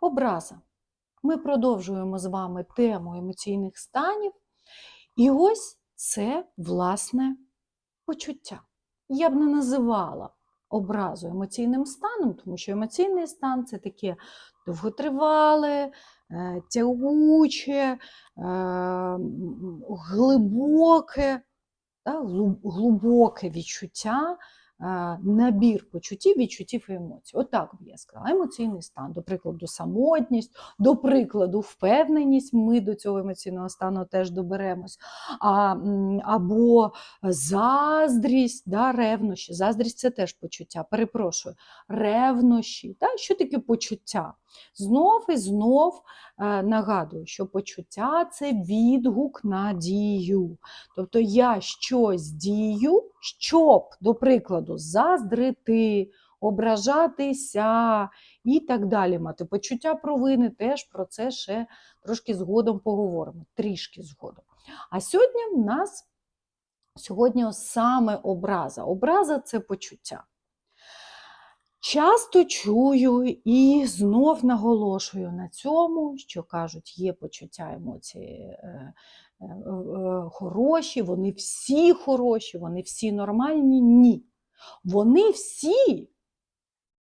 Образа. Ми продовжуємо з вами тему емоційних станів. І ось це власне почуття. Я б не називала образу емоційним станом, тому що емоційний стан це таке довготривале, е, тягуче, е, глибоке, та, глу- глибоке відчуття, набір почуттів, відчуттів і емоцій. Отак би я сказала. Емоційний стан, до прикладу, самотність, до прикладу, впевненість. Ми до цього емоційного стану теж доберемось. А, або заздрість, да, ревнощі. Заздрість це теж почуття. Перепрошую, ревнощі. Да? Що таке почуття? Знов і знов е, нагадую, що почуття це відгук на дію. Тобто я щось дію, щоб, до прикладу, заздрити, ображатися і так далі. Мати почуття провини, теж про це ще трошки згодом поговоримо, трішки згодом. А сьогодні в нас сьогодні саме образа. Образа це почуття. Часто чую і знов наголошую на цьому, що кажуть, є почуття емоції е, е, е, хороші, вони всі хороші, вони всі нормальні. Ні. Вони всі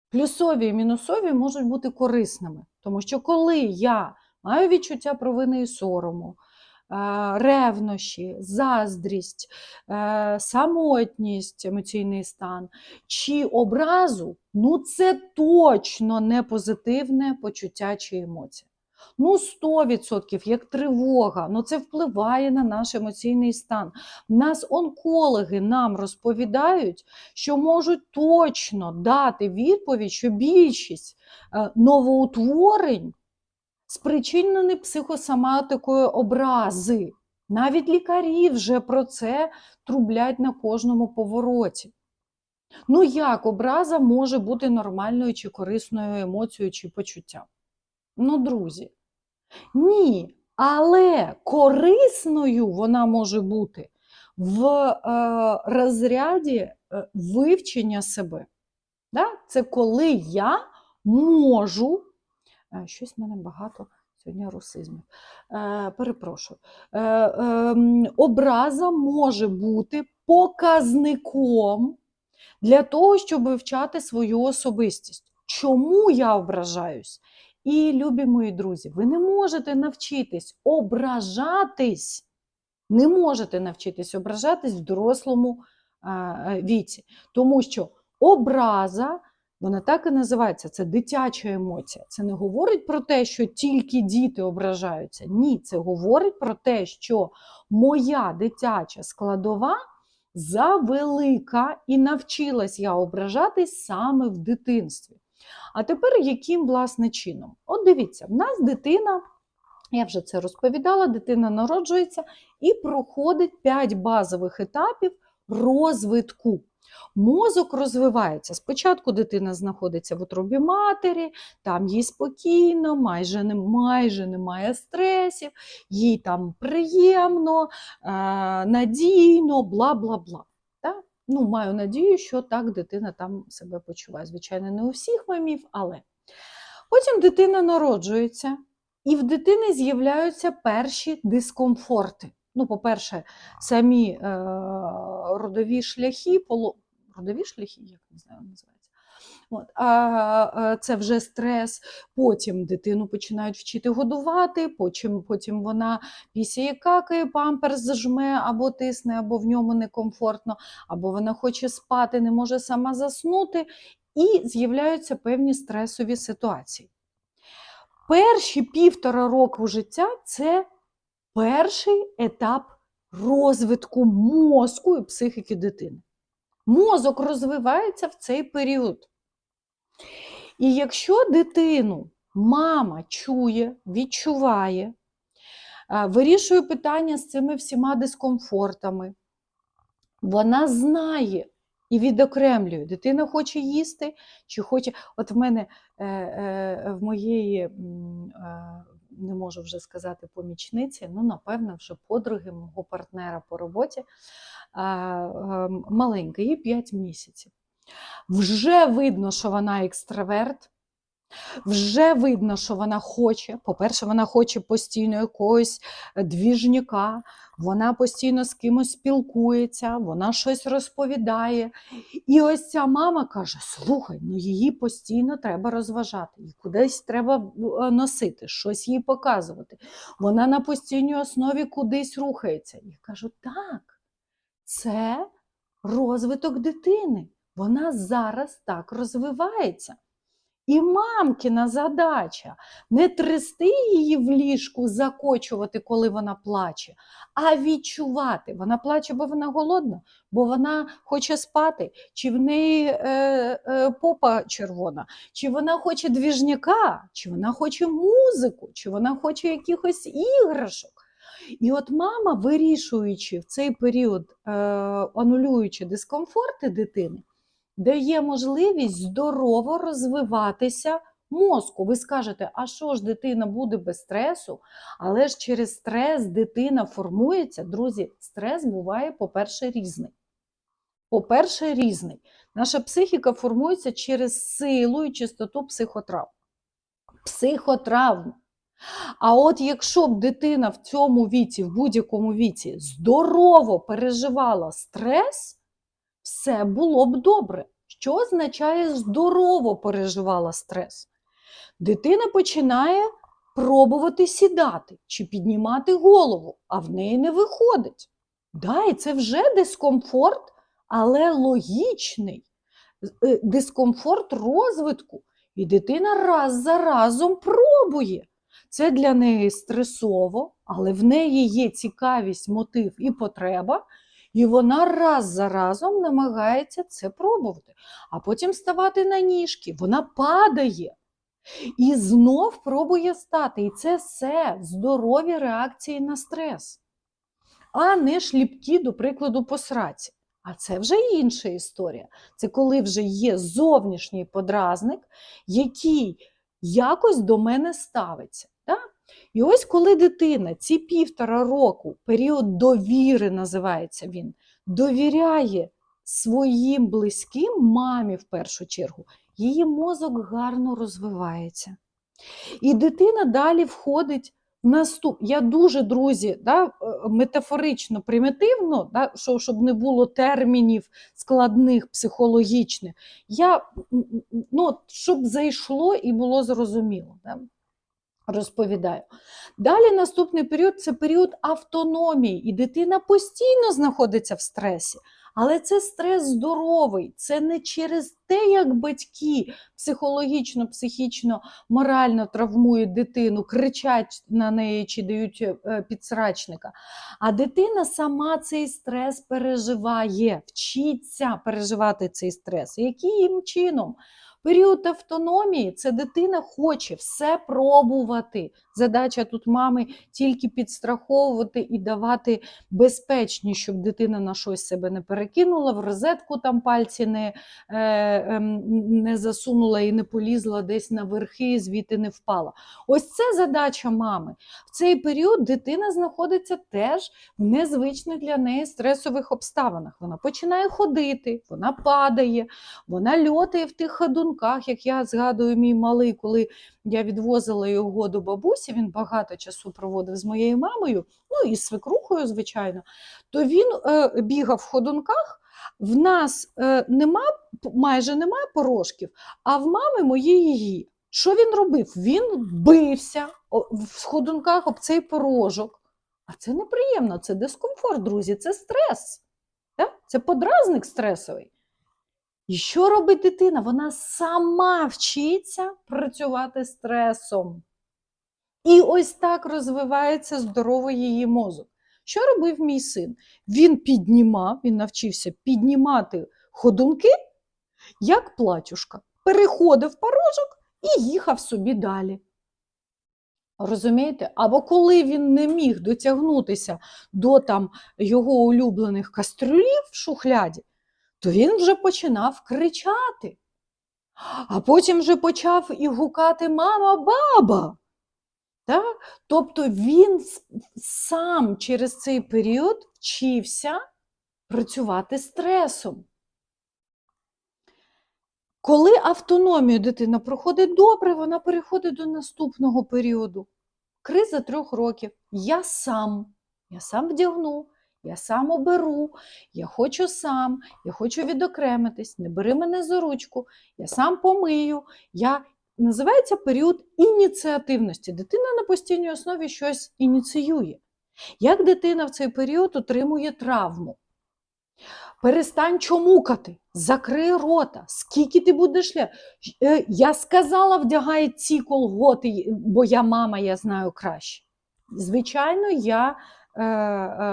плюсові і мінусові можуть бути корисними. Тому що коли я маю відчуття провини і сорому, е, ревнощі, заздрість, е, самотність, емоційний стан чи образу, ну це точно не позитивне почуття чи емоція. Ну, 100%, як тривога, ну це впливає на наш емоційний стан. Нас онкологи нам розповідають, що можуть точно дати відповідь, що більшість е, новоутворень спричинені психосоматикою образи. Навіть лікарі вже про це трублять на кожному повороті. Ну як образа може бути нормальною чи корисною емоцією чи почуттям? Ну, друзі, ні, але корисною вона може бути в е, розряді е, вивчення себе. Да? Це коли я можу, е, щось в мене багато сьогодні русизмів. Е, перепрошую, е, е, образа може бути показником для того, щоб вивчати свою особистість. Чому я ображаюсь? І, любі мої друзі, ви не можете навчитись ображатись, не можете навчитись ображатись в дорослому е, віці, тому що образа, вона так і називається, це дитяча емоція. Це не говорить про те, що тільки діти ображаються. Ні, це говорить про те, що моя дитяча складова завелика і навчилась я ображатись саме в дитинстві. А тепер яким власне чином? От дивіться, в нас дитина, я вже це розповідала, дитина народжується і проходить 5 базових етапів розвитку. Мозок розвивається. Спочатку дитина знаходиться в утробі матері, там їй спокійно, майже, не, майже немає стресів, їй там приємно, е, надійно, бла бла бла. Так? Ну, маю надію, що так дитина там себе почуває. Звичайно, не у всіх мамів, але потім дитина народжується, і в дитини з'являються перші дискомфорти. Ну, по-перше, самі е, родові шляхи, поло... родові шляхи, як не знаю, називається. От, а, це вже стрес. Потім дитину починають вчити годувати, потім, потім вона пісяє какає, памперс зажме або тисне, або в ньому некомфортно, або вона хоче спати, не може сама заснути, і з'являються певні стресові ситуації. Перші півтора року життя це перший етап розвитку мозку і психіки дитини. Мозок розвивається в цей період. І якщо дитину мама чує, відчуває, е, вирішує питання з цими всіма дискомфортами, вона знає і відокремлює. Дитина хоче їсти, чи хоче. От в мене е, е, в моєї, не можу вже сказати, помічниці, ну, напевно, вже подруги мого партнера по роботі, е, е, маленька, їй 5 місяців. Вже видно, що вона екстраверт, Вже видно, що вона хоче. По-перше, вона хоче постійно якогось е, двіжняка, вона постійно з кимось спілкується, вона щось розповідає. І ось ця мама каже: слухай, ну її постійно треба розважати, і кудись треба е, носити, щось їй показувати. Вона на постійній основі кудись рухається. Я кажу, так, це розвиток дитини. Вона зараз так розвивається. І мамкіна задача не трясти її в ліжку, закочувати, коли вона плаче, а відчувати. Вона плаче, бо вона голодна, бо вона хоче спати, чи в неї е, е, попа червона, чи вона хоче двіжняка, чи вона хоче музику, чи вона хоче якихось іграшок. І от мама, вирішуючи в цей період, е, анулюючи дискомфорти дитини, дає можливість здорово розвиватися мозку. Ви скажете, а що ж дитина буде без стресу? Але ж через стрес дитина формується. Друзі, стрес буває, по-перше, різний. По-перше, різний. Наша психіка формується через силу і чистоту психотравм. Психотравм. А от якщо б дитина в цьому віці, в будь-якому віці, здорово переживала стрес, все було б добре. Що означає здорово переживала стрес? Дитина починає пробувати сідати чи піднімати голову, а в неї не виходить. Да, і це вже дискомфорт, але логічний Е, дискомфорт розвитку. І дитина раз за разом пробує. Це для неї стресово, але в неї є цікавість, мотив і потреба, і вона раз за разом намагається це пробувати, а потім ставати на ніжки. Вона падає і знов пробує стати. І це все здорові реакції на стрес, а не шліпки, до прикладу, по сраці. А це вже інша історія. Це коли вже є зовнішній подразник, який якось до мене ставиться. Так? І ось коли дитина ці півтора року, період довіри називається він, довіряє своїм близьким мамі в першу чергу, її мозок гарно розвивається. І дитина далі входить в наступ. Я дуже, друзі, да, е, метафорично, примітивно, да, що, щоб не було термінів складних, психологічних, я, ну, щоб зайшло і було зрозуміло. Да розповідаю. Далі наступний період це період автономії, і дитина постійно знаходиться в стресі. Але це стрес здоровий, це не через те, як батьки психологічно, психічно, морально травмують дитину, кричать на неї чи дають е, підсрачника. А дитина сама цей стрес переживає, вчиться переживати цей стрес. Яким чином? Період автономії це дитина хоче все пробувати. Задача тут мами тільки підстраховувати і давати безпечні, щоб дитина на щось себе не перекинула, в розетку там пальці не е, е, не засунула і не полізла десь на верхи, звідти не впала. Ось це задача мами. В цей період дитина знаходиться теж в незвичних для неї стресових обставинах. Вона починає ходити, вона падає, вона льотає в тих ходунках, як я згадую, мій малий, коли я відвозила його до бабусі, він багато часу проводив з моєю мамою, ну і з свекрухою, звичайно, то він е, бігав в ходунках. В нас е, нема, майже немає порожків, а в мами моєї є. Що він робив? Він бився в ходунках об цей порожок. А це неприємно, це дискомфорт, друзі, це стрес. Так? Це подразник стресовий. І що робить дитина? Вона сама вчиться працювати стресом. І ось так розвивається здоровий її мозок. Що робив мій син? Він піднімав, він навчився піднімати ходунки, як платюшка, переходив порожок і їхав собі далі. Розумієте? Або коли він не міг дотягнутися до там його улюблених кастрюлів в шухляді, то він вже починав кричати. А потім вже почав і гукати мама, баба. Так? Тобто він сам через цей період вчився працювати стресом. Коли автономію дитина проходить добре, вона переходить до наступного періоду. Криза трьох років. Я сам. Я сам вдягну, я сам оберу, я хочу сам, я хочу відокремитись, не бери мене за ручку, я сам помию. Я... Називається період ініціативності. Дитина на постійній основі щось ініціює. Як дитина в цей період отримує травму? Перестань чомукати, закрий рота, скільки ти будеш ля. Е, Я сказала, вдягай ці колготи, бо я мама, я знаю краще. Звичайно, я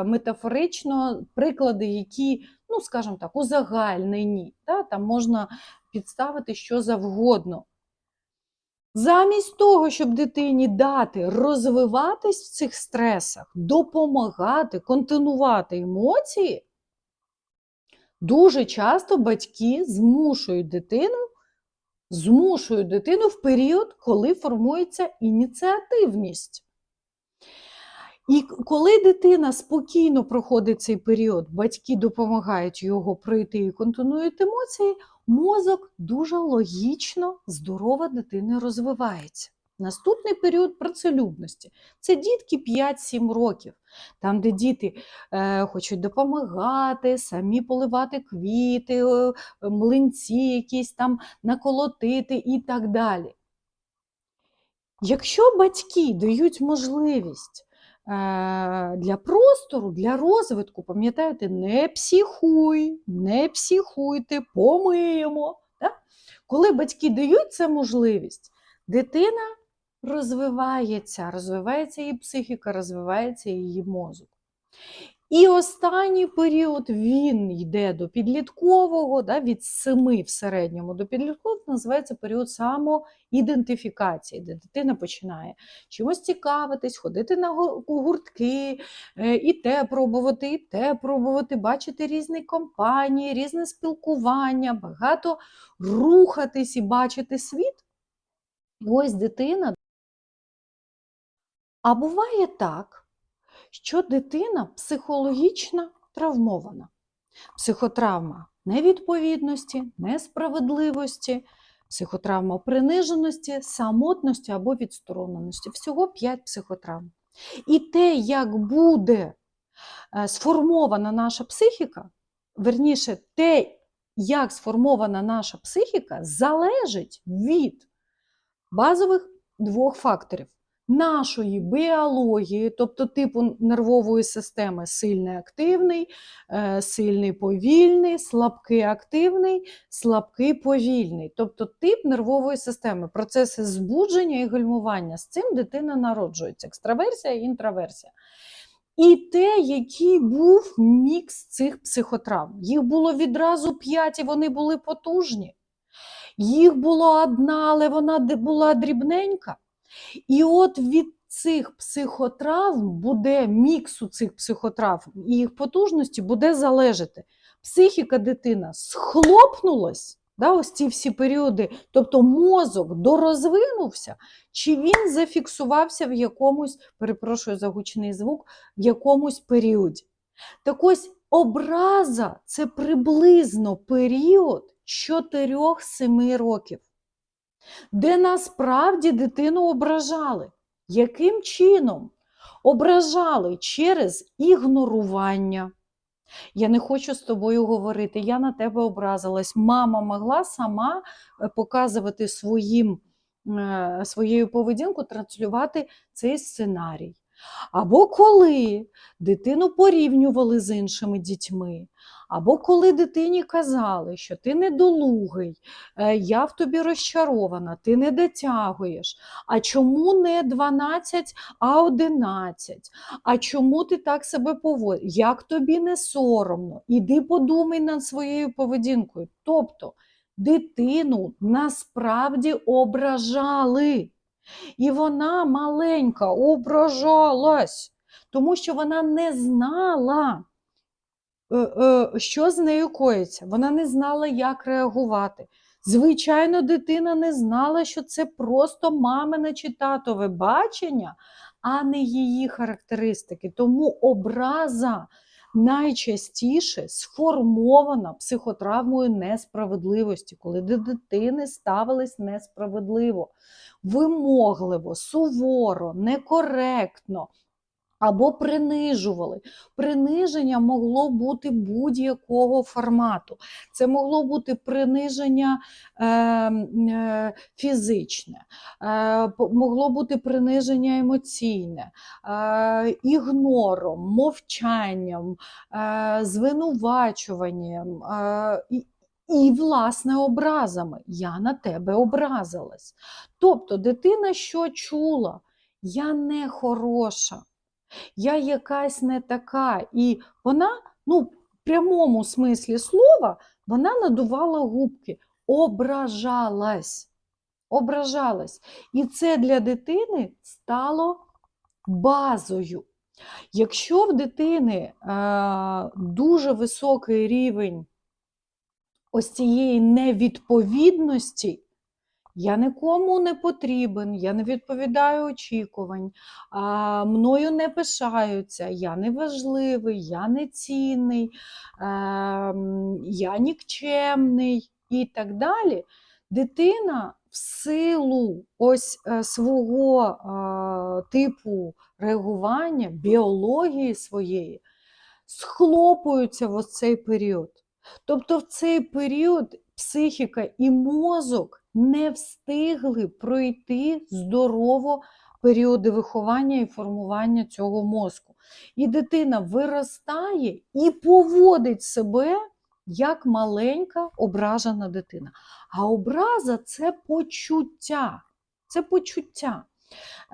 метафорично приклади, які, ну, скажімо так, узагальнені, да? там можна підставити що завгодно. Замість того, щоб дитині дати розвиватись в цих стресах, допомагати, континувати емоції, дуже часто батьки змушують дитину, змушують дитину в період, коли формується ініціативність. І коли дитина спокійно проходить цей період, батьки допомагають його пройти і континують емоції, мозок дуже логічно, здорова дитина розвивається. Наступний період працелюбності це дітки 5-7 років, там, де діти е, хочуть допомагати, самі поливати квіти, е, млинці, якісь там наколотити і так далі. Якщо батьки дають можливість для простору, для розвитку, пам'ятаєте, не психуй, не психуйте, помиємо. Так? Коли батьки дають це можливість, дитина розвивається, розвивається її психіка, розвивається її мозок. І останній період він йде до підліткового, да, від 7 в середньому до підліткового, називається період самоідентифікації, де дитина починає чимось цікавитись, ходити на гуртки, е, і те пробувати, і те пробувати, бачити різні компанії, різне спілкування, багато рухатись і бачити світ. Ось дитина. А буває так, що дитина психологічно травмована. Психотравма невідповідності, несправедливості, психотравма приниженості, самотності або відстороненості. Всього 5 психотравм. І те, як буде е, сформована наша психіка, верніше, те, як сформована наша психіка, залежить від базових двох факторів нашої біології, тобто типу нервової системи сильний активний, е, сильний повільний, слабкий активний, слабкий повільний. Тобто тип нервової системи, процеси збудження і гальмування. З цим дитина народжується. Екстраверсія і інтраверсія. І те, який був мікс цих психотравм. Їх було відразу п'ять, і вони були потужні. Їх було одна, але вона була дрібненька. І от від цих психотравм буде міксу цих психотравм і їх потужності буде залежати. Психіка дитина схлопнулась, да, ось ці всі періоди, тобто мозок дорозвинувся, чи він зафіксувався в якомусь, перепрошую за гучний звук, в якомусь періоді. Так ось образа це приблизно період 4-7 років де насправді дитину ображали. Яким чином? Ображали через ігнорування. Я не хочу з тобою говорити, я на тебе образилась. Мама могла сама е, показувати своїм, е, своєю поведінку, транслювати цей сценарій. Або коли дитину порівнювали з іншими дітьми, або коли дитині казали, що ти недолугий, е, я в тобі розчарована, ти не дотягуєш. А чому не 12, а 11? А чому ти так себе поводиш? Як тобі не соромно? Іди подумай над своєю поведінкою. Тобто дитину насправді ображали. І вона маленька ображалась, тому що вона не знала, е, е, що з нею коїться. Вона не знала, як реагувати. Звичайно, дитина не знала, що це просто мамине чи татове бачення, а не її характеристики. Тому образа найчастіше сформована психотравмою несправедливості, коли до дитини ставились несправедливо, вимогливо, суворо, некоректно. Або принижували. Приниження могло бути будь-якого формату. Це могло бути приниження е, е, фізичне, е, могло бути приниження емоційне, е, ігнором, мовчанням, е, звинувачуванням е, і, власне, образами. Я на тебе образилась. Тобто дитина що чула? Я не хороша, я якась не така. І вона, ну, в прямому смислі слова, вона надувала губки, ображалась. Ображалась. І це для дитини стало базою. Якщо в дитини е, дуже високий рівень ось цієї невідповідності, я нікому не потрібен, я не відповідаю очікувань, а, мною не пишаються, я не важливий, я не цінний, м, я нікчемний і так далі. Дитина в силу ось е, свого е, типу реагування, біології своєї, схлопуються в ось цей період. Тобто в цей період психіка і мозок не встигли пройти здорово періоди виховання і формування цього мозку. І дитина виростає і поводить себе як маленька ображена дитина. А образа це почуття. Це почуття.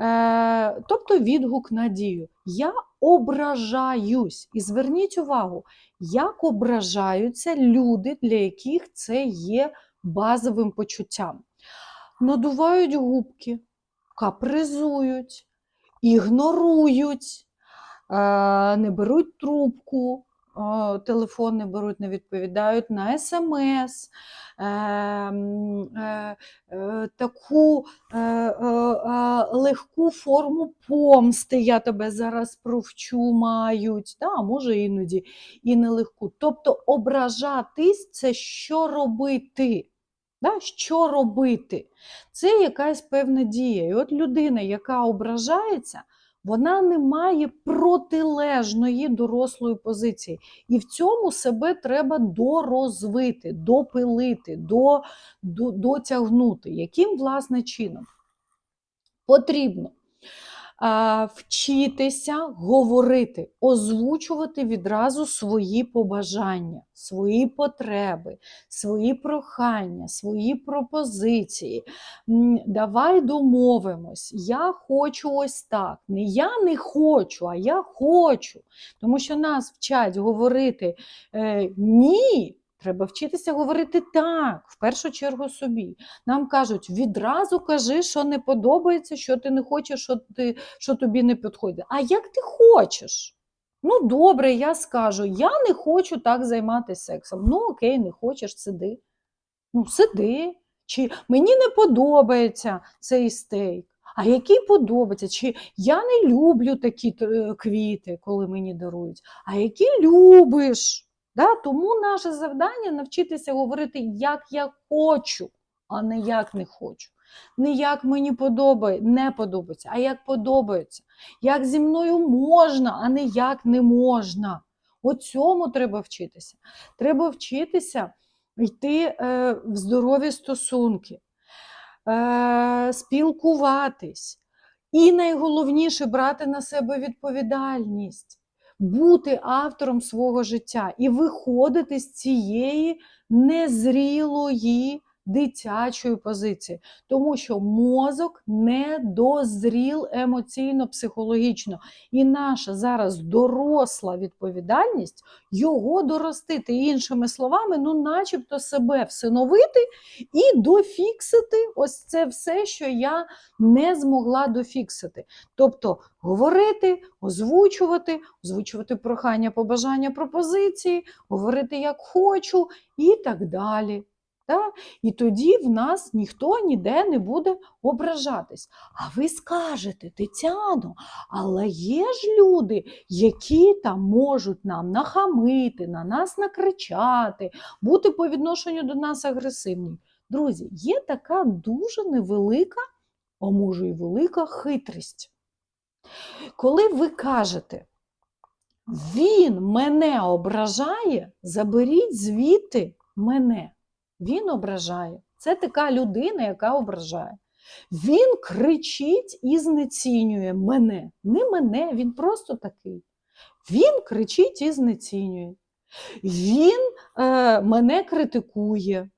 Е, тобто відгук на дію. Я ображаюсь. І зверніть увагу, як ображаються люди, для яких це є базовим почуттям. Надувають губки, капризують, ігнорують, е, не беруть трубку, телефон не беруть, не відповідають на смс, е, е, е, таку е, легку форму помсти, я тебе зараз провчу, мають, а може іноді і нелегку. Тобто ображатись це що робити. Да? Що робити? Це якась певна дія. І от людина, яка ображається, вона не має протилежної дорослої позиції. І в цьому себе треба дорозвити, допилити, до, до, дотягнути. Яким, власне, чином? Потрібно вчитися говорити, озвучувати відразу свої побажання, свої потреби, свої прохання, свої пропозиції. Давай домовимось. Я хочу ось так. Не я не хочу, а я хочу. Тому що нас вчать говорити е, ні. Треба вчитися говорити так, в першу чергу собі. Нам кажуть, відразу кажи, що не подобається, що ти не хочеш, що, ти, що тобі не підходить. А як ти хочеш? Ну, добре, я скажу, я не хочу так займатися сексом. Ну, окей, не хочеш, сиди. Ну, сиди. Чи мені не подобається цей стейк, а який подобається? Чи я не люблю такі е, квіти, коли мені дарують, а які любиш? Да? Тому наше завдання навчитися говорити, як я хочу, а не як не хочу. Не як мені подобає, не подобається, а як подобається. Як зі мною можна, а не як не можна. О цьому треба вчитися. Треба вчитися йти е, в здорові стосунки, е, спілкуватись. І найголовніше брати на себе відповідальність, бути автором свого життя і виходити з цієї незрілої дитячої позиції, тому що мозок не дозріл емоційно-психологічно. І наша зараз доросла відповідальність його доростити. Іншими словами, ну, начебто себе всиновити і дофіксити ось це все, що я не змогла дофіксити. Тобто говорити, озвучувати, озвучувати прохання, побажання, пропозиції, говорити як хочу і так далі. Да? І тоді в нас ніхто ніде не буде ображатись. А ви скажете, Тетяно, але є ж люди, які там можуть нам нахамити, на нас накричати, бути по відношенню до нас агресивні. Друзі, є така дуже невелика, а може і велика хитрість. Коли ви кажете, він мене ображає, заберіть звідти мене. Він ображає. Це така людина, яка ображає. Він кричить і знецінює мене. Не мене, він просто такий. Він кричить і знецінює. Він е, мене критикує.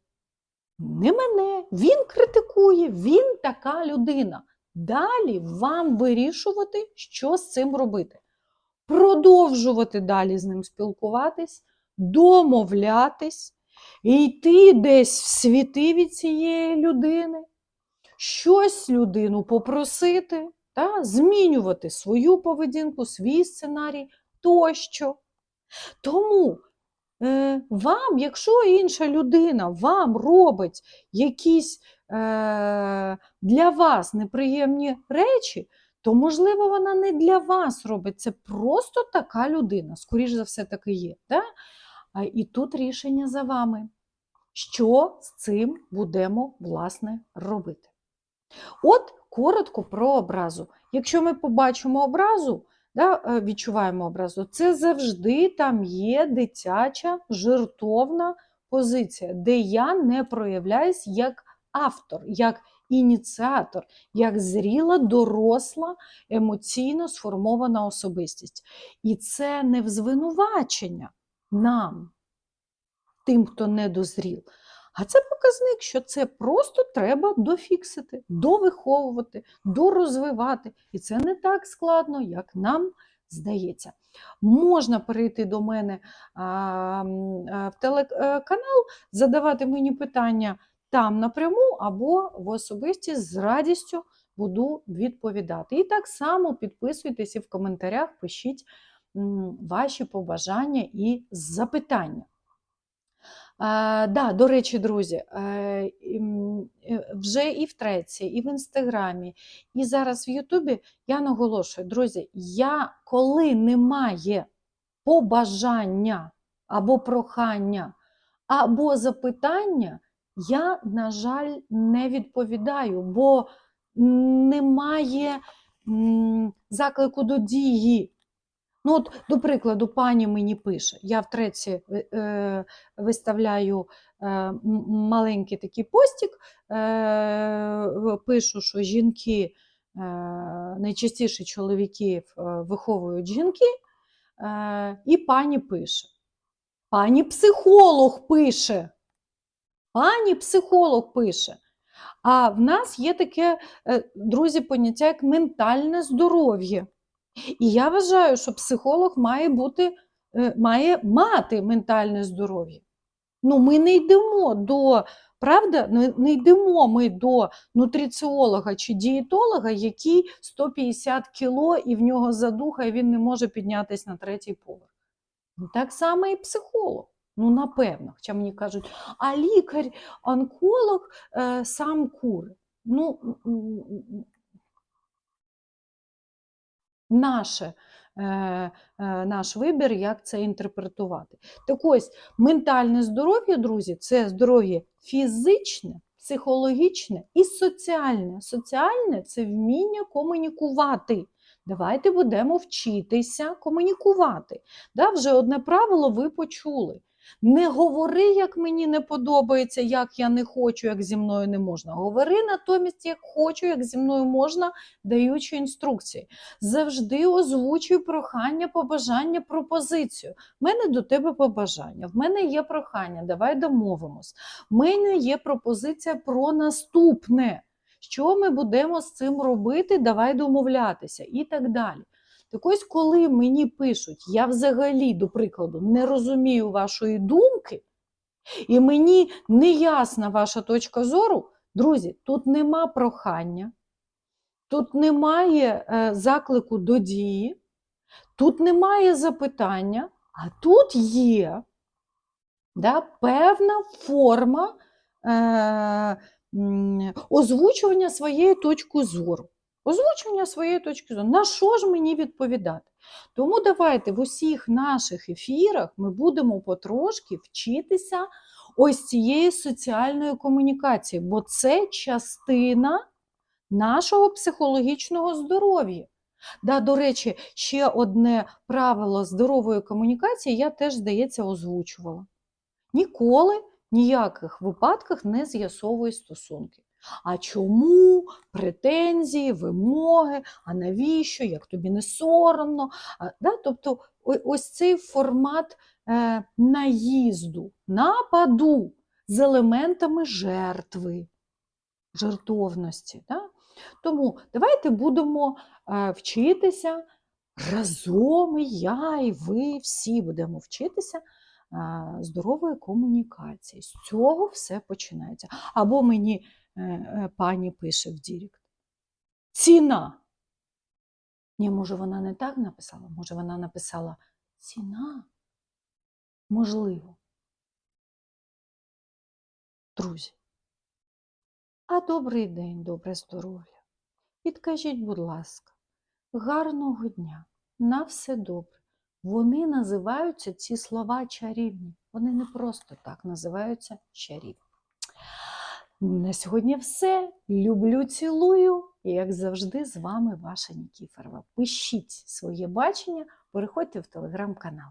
Не мене, він критикує, він така людина. Далі вам вирішувати, що з цим робити. Продовжувати далі з ним спілкуватись, домовлятись, і йти десь в світи від цієї людини, щось людину попросити, та, змінювати свою поведінку, свій сценарій тощо. Тому е, вам, якщо інша людина вам робить якісь е, для вас неприємні речі, то, можливо, вона не для вас робить. Це просто така людина, скоріш за все, так і є. Да? А, І тут рішення за вами. Що з цим будемо, власне, робити? От коротко про образу. Якщо ми побачимо образу, да, е, відчуваємо образу, це завжди там є дитяча жертовна позиція, де я не проявляюсь як автор, як ініціатор, як зріла, доросла, емоційно сформована особистість. І це не в звинувачення нам, тим, хто не дозрів. А це показник, що це просто треба дофіксити, довиховувати, дорозвивати. І це не так складно, як нам здається. Можна перейти до мене в телеканал, задавати мені питання там напряму або в особисті з радістю буду відповідати. І так само підписуйтесь і в коментарях пишіть ваші побажання і запитання. А, да, До речі, друзі, е, е, вже і в Треці, і в Інстаграмі, і зараз в Ютубі я наголошую, друзі, я коли немає побажання або прохання, або запитання, я, на жаль, не відповідаю, бо немає заклику до дії. Ну, от, До прикладу, пані мені пише, я в треці е, виставляю е, маленький такий постік, е, пишу, що жінки, е, найчастіше чоловіків е, виховують жінки, е, і пані пише. Пані психолог пише. Пані психолог пише. А в нас є таке, е, друзі, поняття як ментальне здоров'я. І я вважаю, що психолог має бути, е, має мати ментальне здоров'я. Ну, ми не йдемо до, правда, не, йдемо ми до нутриціолога чи дієтолога, який 150 кіло і в нього задуха, і він не може піднятися на третій поверх. Ну, так само і психолог. Ну, напевно, хоча мені кажуть, а лікар-онколог е, сам кури. Ну, наше, е, е, наш вибір, як це інтерпретувати. Так ось, ментальне здоров'я, друзі, це здоров'я фізичне, психологічне і соціальне. Соціальне це вміння комунікувати. Давайте будемо вчитися комунікувати. Да, Вже одне правило ви почули. Не говори, як мені не подобається, як я не хочу, як зі мною не можна. Говори натомість, як хочу, як зі мною можна, даючи інструкції. Завжди озвучуй прохання, побажання, пропозицію. В мене до тебе побажання, в мене є прохання, давай домовимось. В мене є пропозиція про наступне. Що ми будемо з цим робити? Давай домовлятися і так далі. Так ось, коли мені пишуть, я взагалі, до прикладу, не розумію вашої думки, і мені не ясна ваша точка зору, друзі, тут нема прохання, тут немає е, заклику до дії, тут немає запитання, а тут є да, певна форма е, озвучування своєї точки зору. Озвучування своєї точки зору. На що ж мені відповідати? Тому давайте в усіх наших ефірах ми будемо потрошки вчитися ось цієї соціальної комунікації, бо це частина нашого психологічного здоров'я. Да, до речі, ще одне правило здорової комунікації я теж, здається, озвучувала. Ніколи ніяких випадках не з'ясовуй стосунки. А чому претензії, вимоги, а навіщо, як тобі не соромно? Да? Тобто ось цей формат е, наїзду, нападу з елементами жертви, жертовності. Да? Тому давайте будемо е, вчитися разом, і я, і ви всі будемо вчитися здорової комунікації. З цього все починається. Або мені е, е, пані пише в Дірект. Ціна. Ні, може, вона не так написала, може, вона написала ціна. Можливо. Друзі. А добрий день, добре здоров'я. Підкажіть, будь ласка, гарного дня, на все добре. Вони називаються ці слова чарівні. Вони не просто так називаються чарівні. На сьогодні все. Люблю, цілую. І, як завжди, з вами ваша Нікіфорова. Пишіть своє бачення, переходьте в телеграм-канал.